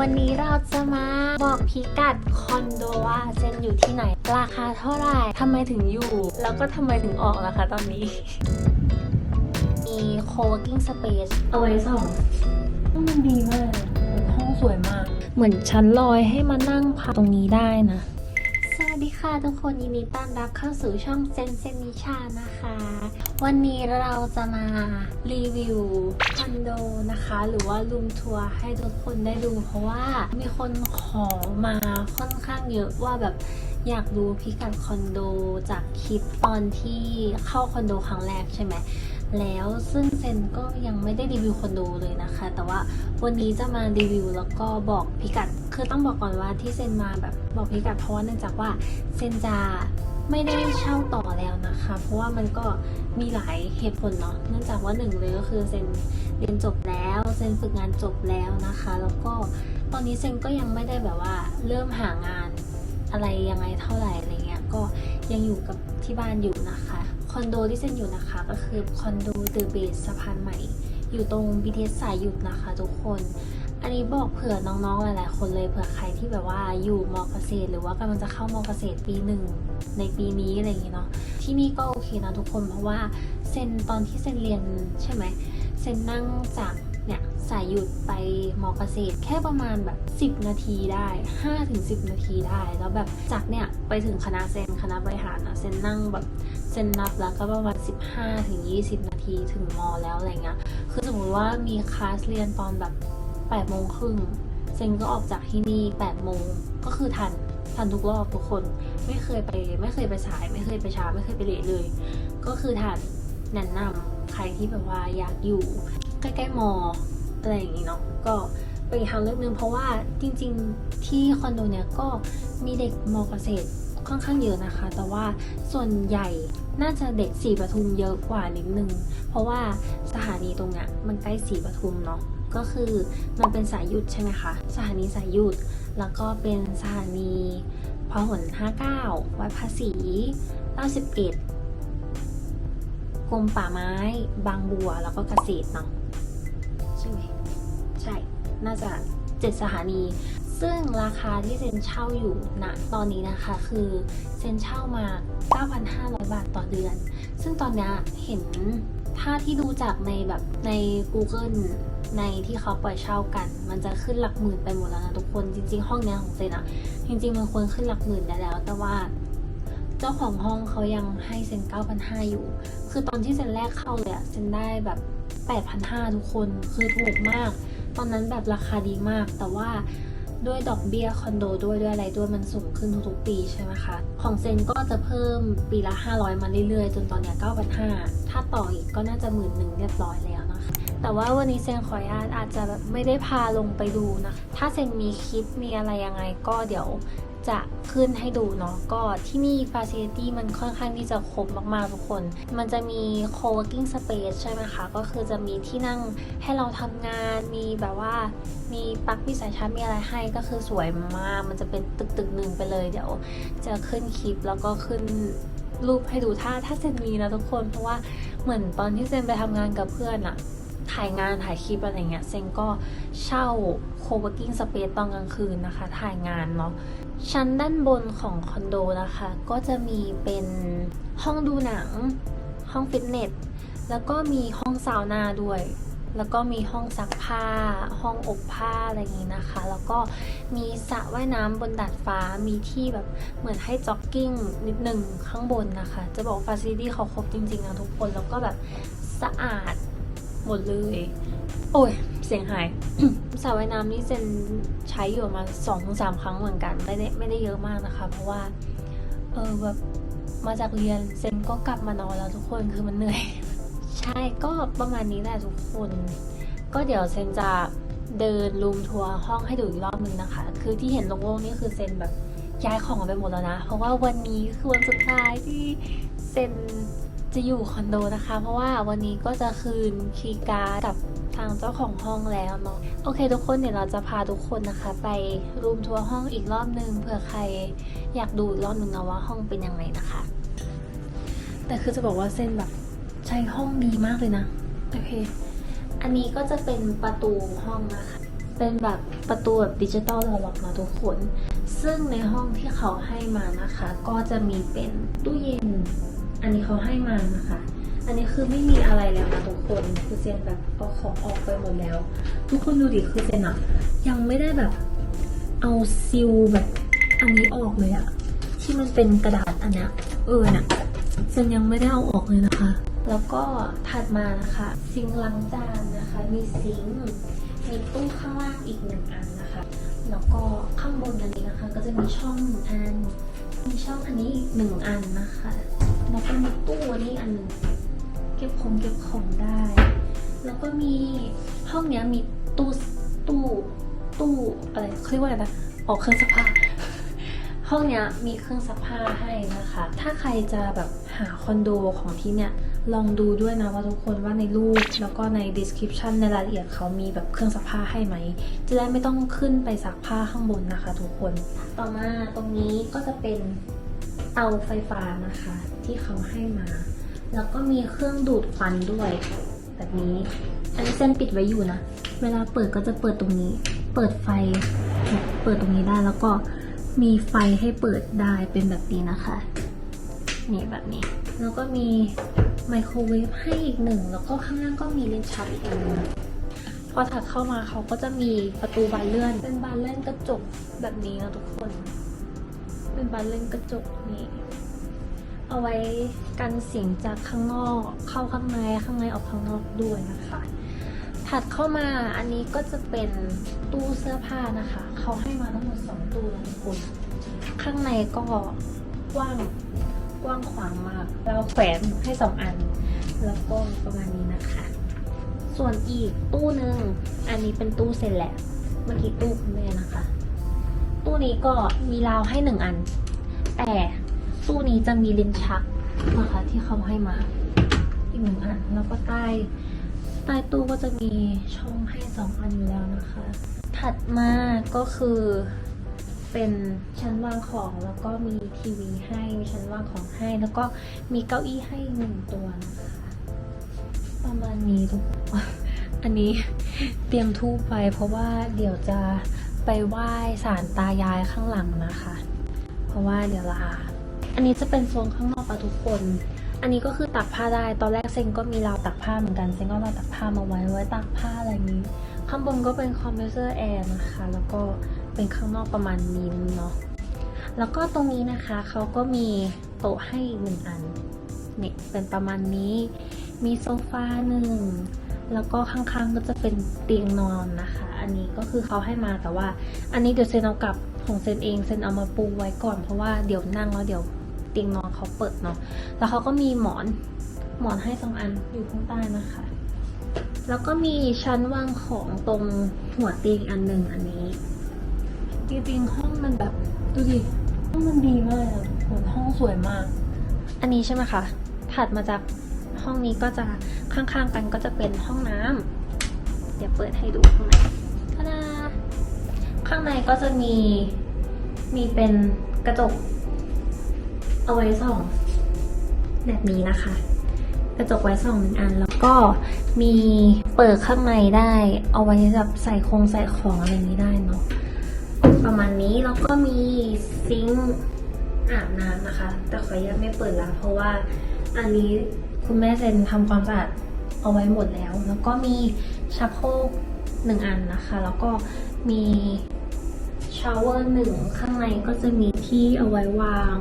วันนี้เราจะมาบอกพิกัดคอนโดว่าเซนอยู่ที่ไหน ราคาเท่าไหร่ทำไมถึงอยู่ แล้วก็ทำไมถึงออกล่ะคะตอนนี้ มี co-working space เอาไว้สองมันดีมากเลยห้องสวยมาก เหมือนชั้นลอยให้มานั่งพักตรงนี้ได้นะสวัสดี ค่ะทุกคนยินดีต้อนรับเข้าสู่ช่องเซนเซนิชานะคะ วันนี้เราจะมารีวิวคอนโดนะคะ หรือว่ารูมทัวร์ให้ทุกคนได้ดู เพราะว่ามีคนขอมาค่อนข้างเยอะว่าแบบอยากดูพิกัดคอนโดจากคลิปตอนที่เข้าคอนโดครั้งแรกใช่ไหมแล้วซึ่งเซนก็ยังไม่ได้รีวิวคอนโดเลยนะคะ แต่ว่าวันนี้จะมารีวิวแล้วก็บอกพิกัด คือต้องบอกก่อนว่าที่เซนมาแบบบอกพิกัดเพราะว่าเนื่องจากว่าเซนจะไม่ได้เช่าต่อแล้วนะคะ เพราะว่ามันก็มีหลายเหตุผลเนาะ เนื่องจากว่าหนึ่งเลยก็คือเซนเรียนจบแล้วเซนฝึกงานจบแล้วนะคะ แล้วก็ตอนนี้เซนก็ยังไม่ได้แบบว่าเริ่มหางานอะไรยังไงเท่าไหร่อะไรเงี้ย ก็ยังอยู่กับที่บ้านอยู่นะคะ คอนโดที่เซนอยู่นะคะก็คือคอนโดเดอะเบสสะพานใหม่ อยู่ตรง BTS สายหยุดนะคะทุกคน อันนี้บอกเผื่อน้องๆหลายๆคนเลยเผื่อใครที่แบบว่าอยู่มอเกษตร หรือว่ากำลังจะเข้ามอเกษตรปีหนึ่งในปีนี้อะไรอย่างเงี้ยเนาะที่นี่ก็โอเคนะทุกคนเพราะว่าเซนตอนที่เซนเรียนใช่ไหมเซนนั่งจากเนี่ยสายหยุดไปมอเกษตรแค่ประมาณแบบ 10 นาทีได้5ถึง10 นาทีได้ แล้วแบบจากเนี่ยไปถึงคณะเซนคณะบริหารนะเซนนั่งแบบเซนนับแล้วก็ประมาณ 15ถึง20 นาทีถึงมอแล้วอะไรเงี้ยคือสมมติว่ามีคลาสเรียนตอนแบบ 8โมงครึ่งเซนก็ออกจากที่นี่8โมงก็คือทันทันทุกรอบทุกคน ไม่เคยไปไม่เคยไปสาย ไม่เคยไปช้าไม่เคยไปเลทเลย ก็คือทันแนะนำใครที่แบบว่าอยากอยู่ ใกล้ๆมออะไรอย่างนี้เนาะก็เป็นอีกทางเลือกหนึงเพราะว่าจริงๆที่คอนโดเนี้ยก็มีเด็กมอเกษตรค่อนข้างเยอะนะคะ แต่ว่าส่วนใหญ่น่าจะเด็กสีปทุมเยอะกว่านิดนึง เพราะว่าสถานีตรงเนี้ยมันใกล้สีปทุมเนาะ ก็คือมันเป็นสายหยุดใช่ไหมคะ สถานีสายหยุด แล้วก็เป็นสถานีพหล59 วัดภาษี91กรมป่าไม้ บางบัว แล้วก็เกษตรเนาะใช่ไหมใช่ น่าจะเจ็ดสถานี ซึ่งราคาที่เซนเช่าอยู่ณตอนนี้นะคะคือเซนเช่ามา 9,500 บาทต่อเดือน ซึ่งตอนเนี้ยเห็นถ้าที่ดูจากในแบบใน Google ในที่เขาปล่อยเช่ากัน มันจะขึ้นหลักหมื่นไปหมดแล้วนะทุกคนจริง ๆ ห้องเนี้ยของเซนอะจริง ๆ มันควรขึ้นหลักหมื่นได้แล้ว แต่ว่าเจ้าของห้องเขายังให้เซน9,500อยู่ คือตอนที่เซนแรกเข้าเลยอะเซนได้แบบ8,500ทุกคนคือถูกมาก ตอนนั้นแบบราคาดีมาก แต่ว่าด้วยดอกเบี้ยคอนโดด้วยด้วยอะไรด้วยมันสูงขึ้นทุกๆปีใช่ไหมคะ ของเซนก็จะเพิ่มปีละ 500 มาเรื่อยๆ จนตอนเนี้ย9,500 ถ้าต่ออีกก็น่าจะหมื่นหนึ่งเรียบร้อยแล้วน แต่ว่าวันนี้เซนขออนุญาตอาจจะแบบไม่ได้พาลงไปดูนะ ถ้าเซนมีคลิปมีอะไรยังไงก็เดี๋ยวจะขึ้นให้ดูเนาะก็ที่นี่ฟ a ซิลิตี้มันค่อนข้างที่จะครบมากๆทุกคน มันจะมี co-working space ใช่ไหมคะ ก็คือจะมีที่นั่งให้เราทำงาน มีแบบว่า มีปลั๊กมีสายชาร์จมีอะไรให้ก็คือสวยมาก มันจะเป็นตึกตึกหนึ่งไปเลยเดี๋ยว จะขึ้นคลิปแล้วก็ขึ้นรูปให้ดูถ้าถ้าเซนมีนะทุกคน เพราะว่าเหมือนตอนที่เซนไปทำงานกับเพื่อนอะ ถ่ายงานถ่ายคลิปอะไรเงี้ยเซนก็เช่า co-working space ตอนกลางคืนนะคะ ถ่ายงานเนาะชั้นด้านบนของคอนโดนะคะ ก็จะมีเป็นห้องดูหนัง ห้องฟิตเนสแล้วก็มีห้องซาวน่าด้วย แล้วก็มีห้องซักผ้า ห้องอบผ้าอะไรอย่างนี้นะคะ แล้วก็มีสระว่ายน้ำบนดาดฟ้า มีที่แบบเหมือนให้จ็อกกิ้งนิดหนึ่งข้างบนนะคะ จะบอกฟาซิลิตี้เขาครบจริงๆนะทุกคน แล้วก็แบบสะอาด หมดเลย โอ้ย เสียงหายสระว่ายน้ำนี่เซนใช้อยู่ประมาสองถึงสามครั้งเหมือนกัน ไม่ได้ไม่ได้เยอะมากนะคะ เพราะว่า เออแบบมาจากเรียนเซนก็กลับมานอนแล้วทุกคนคือมันเหนื่อย ใช่ก็ประมาณนี้แหละทุกคน ก็เดี๋ยวเซนจะเดินรูมทัวร์ห้องให้ดูอีกรอบนึงนะคะ คือที่เห็นโล่งๆนี่คือเซนแบบย้ายของไปหมดแล้วนะ เพราะว่าวันนี้คือวันสุดท้ายที่เซน จะอยู่คอนโดนะคะ เพราะว่าวันนี้ก็จะคืนคีย์การ์ดกับทางเจ้าของห้องแล้วเนาะโอเค ทุกคนเดี๋ยวเราจะพาทุกคนนะคะ ไปรูมทัวร์ห้องอีกรอบนึงเผื่อใครอยากดูอีกรอบนึงนะว่าห้องเป็นยังไงนะคะ แต่คือจะบอกว่าเส้นแบบใช้ห้องดีมากเลยนะโอเค อันนี้ก็จะเป็นประตูห้องนะคะ เป็นแบบประตูแบบดิจิตอลราล็อกนะทุกคน ซึ่งในห้องที่เขาให้มานะคะ ก็จะมีเป็นตู้เย็น อันนี้เขาให้มานะคะ อันนี้คือไม่มีอะไรแล้วนะทุกคนคือเซนแบบเอาของออกไปหมดแล้ว ทุกคนดูดิคือเซนอะยังไม่ได้แบบเอาซิลแบบอันนี้ออกเลยอะที่มันเป็นกระดาษอันเนี้ยเออน่ะเซนยังไม่ได้เอาออกเลยนะคะ แล้วก็ถัดมานะคะซิงล้างจานนะคะ มีซิงมีตู้ข้างล่างอีกหนึ่งอันนะคะ แล้วก็ข้างบนอันนี้นะคะ ก็จะมีช่องหนึ่งอันมีช่องอันนี้อีกหนึ่งอันนะคะ แล้วก็มีตู้อันนี้อันหนึ่งเก็บของเก็บของได้ แล้วก็มีห้องเนี้ยมีตู้ตู้ตู้อะไรเขาเรียกว่าอะไรนะออกเครื่องซักผ้าห้องเนี้ยมีเครื่องซักผ้าให้นะคะ ถ้าใครจะแบบหาคอนโดของที่เนี่ยลองดูด้วยนะว่าทุกคนว่าในรูปแล้วก็ใน description ในรายละเอียดเขามีแบบเครื่องซักผ้าให้ไหม จะได้ไม่ต้องขึ้นไปซักผ้าข้างบนนะคะ ทุกคน ต่อมาตรงนี้ก็จะเป็น เตาไฟฟ้านะคะ ที่เขาให้มา แล้วก็มีเครื่องดูดควันด้วย แบบนี้ อันนี้เส้นปิดไว้อยู่นะ เวลาเปิดก็จะเปิดตรงนี้ เปิดไฟ เปิดตรงนี้ได้แล้วก็มีไฟให้เปิดได้เป็นแบบนี้นะคะ นี่แบบนี้ แล้วก็มีไมโครเวฟให้อีกหนึ่ง แล้วก็ข้างล่างก็มีเลนชักอีกอันนึงพอถัดเข้ามาเขาก็จะมีประตูบานเลื่อน เป็นบานเลื่อนกระจกแบบนี้นะทุกคน เป็นบานเลื่อนกระจกนี่เอาไว้กันเสียงจากข้างนอก เข้าข้างในข้างในออกข้างนอกด้วยนะคะถัดเข้ามาอันนี้ก็จะเป็นตู้เสื้อผ้านะคะ เขาให้มาทั้งหมดสองตู้นะทุกคนข้างในก็กว้างกว้างขวางมาก เราแขวนให้สองอัน แล้วก็ประมาณนี้นะคะ ส่วนอีกตู้หนึ่งอันนี้เป็นตู้เสร็จแหละเมื่อกี้ตู้คุณแม่นะคะ ตู้นี้ก็มีราวให้หนึ่งอัน แต่ตู้นี้จะมีลิ้นชักนะคะที่เขาให้มา อีกหนึ่งอัน แล้วก็ใต้ใต้ตู้ก็จะมีช่องให้สองอันอยู่แล้วนะคะ ถัดมาก็คือเป็นชั้นวางของแล้วก็มีทีวีให้ มีชั้นวางของให้ แล้วก็มีเก้าอี้ให้หนึ่งตัวนะคะประมาณนี้ทุกอันนี้เตรียมทูบไปเพราะว่าเดี๋ยวจะ ไปไหว้ศาลตายายข้างหลังนะคะ เพราะว่าเดี๋ยวลา อันนี้จะเป็นโซนข้างนอกอะทุกคน อันนี้ก็คือตักผ้าได้ ตอนแรกเซนก็มีราวตักผ้าเหมือนกัน เซนก็มาตักผ้ามาไว้ไว้ตักผ้าอะไรนี้ ข้างบนก็เป็นคอมเพรสเซอร์แอร์นะคะ แล้วก็เป็นข้างนอกประมาณนี้เนาะ แล้วก็ตรงนี้นะคะเขาก็มีโต๊ะให้หนึ่งอันนี่เป็นประมาณนี้ มีโซฟาหนึ่ง แล้วก็ข้างๆก็จะเป็นเตียงนอนนะคะ อันนี้ก็คือเขาให้มาแต่ว่า อันนี้เดี๋ยวเซนเอากลับของเซนเองเซนเอามาปูไว้ก่อนเพราะว่าเดี๋ยวนั่งแล้วเดี๋ยวเตียงนอนเขาเปิดเนาะแล้วเขาก็มีหมอนหมอนให้สองอันอยู่ข้างใต้นะคะ แล้วก็มีชั้นวางของตรงหัวเตียงอันหนึ่งอันนี้จริงๆห้องมันแบบดูดิห้องมันดีมากเหมือนห้องสวยมาก อันนี้ใช่ไหมคะถัดมาจากห้องนี้ก็จะข้างๆกันก็จะเป็นห้องน้ำเดี๋ยวเปิดให้ดูข้างในางในก็จะมีมีเป็นกระจกเอาไว้ส่องแบบนี้นะคะ กระจกไว้ส่องหนึ่งอันแล้วก็มีเปิดข้างในได้ เอาไว้แบบใส่คงใส่ของอะไรนี้ได้เนาะประมาณนี้แล้วก็มีซิงค์อาบน้ำนะคะ แต่ขออนุญาตไม่เปิดละเพราะว่าอันนี้คุณแม่เซนทำความสะอาดเอาไว้หมดแล้ว แล้วก็มีชักโครกหนึ่งอันนะคะ แล้วก็มี ชาวเวอร์หนึ่งข้างในก็จะมีที่เอาไว้วาง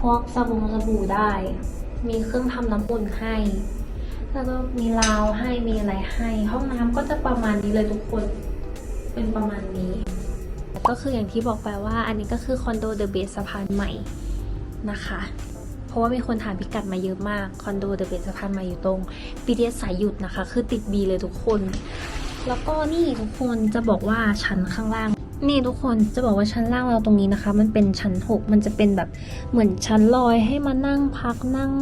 พวกสบู่สบู่ได้ มีเครื่องทำน้ำอุ่นให้ แล้วก็มีราวให้มีอะไรให้ ห้องน้ำก็จะประมาณนี้เลยทุกคน เป็นประมาณนี้ ก็คืออย่างที่บอกไปว่า อันนี้ก็คือคอนโดเดอะเบสสะพานใหม่นะคะเพราะว่ามีคนถามพิกัดมาเยอะมาก คอนโดเดอะเบสสะพานม่อยู่ตรง BTS สายหยุดนะคะ คือติด B เลยทุกคน แล้วก็นี่ทุกคนจะบอกว่าชั้นข้างล่าง นี่ทุกคนจะบอกว่าชั้นล่างเราตรงนี้นะคะ มันเป็นชั้น6มันจะเป็นแบบเหมือนชั้นลอยให้มานั่งพักนั่ง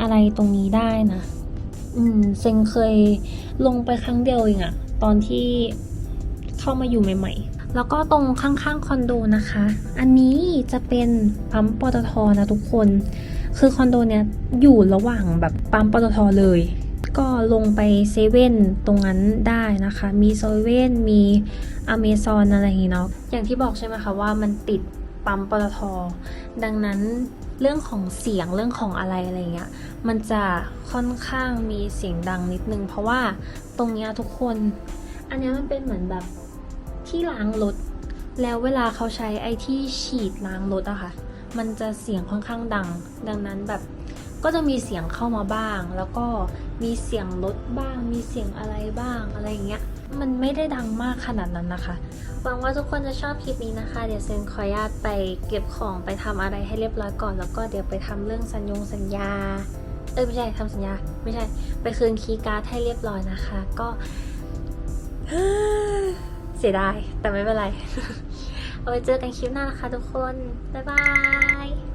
อะไรตรงนี้ได้นะ อืมเซงเคยลงไปครั้งเดียวเองอะตอนที่เข้ามาอยู่ใหม่ ๆ แล้วก็ตรงข้างๆคอนโดนะคะ อันนี้จะเป็นปั๊มปตทนะทุกคน คือคอนโดเนี้ยอยู่ระหว่างแบบปั๊มปตทเลย ก็ลงไปเซเว่นตรงนั้นได้นะคะ มีเซเว่นมีอเมซอนอะไรอย่างงี้เนาะอย่างที่บอกใช่ไหมคะว่ามันติดปั๊มปตทดังนั้นเรื่องของเสียงเรื่องของอะไรอะไรเงี้ยมันจะค่อนข้างมีเสียงดังนิดนึง เพราะว่าตรงเนี้ยทุกคน อันนี้มันเป็นเหมือนแบบที่ล้างรถแล้วเวลาเขาใช้ไอ้ที่ฉีดล้างรถอะค่ะ มันจะเสียงค่อนข้างดัง ดังนั้นแบบ ก็จะมีเสียงเข้ามาบ้าง แล้วก็มีเสียงรถบ้าง มีเสียงอะไรบ้างอะไรอย่างเงี้ย มันไม่ได้ดังมากขนาดนั้นนะคะ หวังว่าทุกคนจะชอบคลิปนี้นะคะ เดี๋ยวเซนขออนุญาตไปเก็บของไปทำอะไรให้เรียบร้อยก่อน แล้วก็เดี๋ยวไปทำเรื่องสัญญงสัญญา เอ้ยไม่ใช่ทำสัญญา ไม่ใช่ ไปคืนคีย์การ์ดให้เรียบร้อยนะคะ ก็เสียดาย แต่ไม่เป็นไร เอาไว้เจอกันคลิปหน้านะคะทุกคน บ๊ายบาย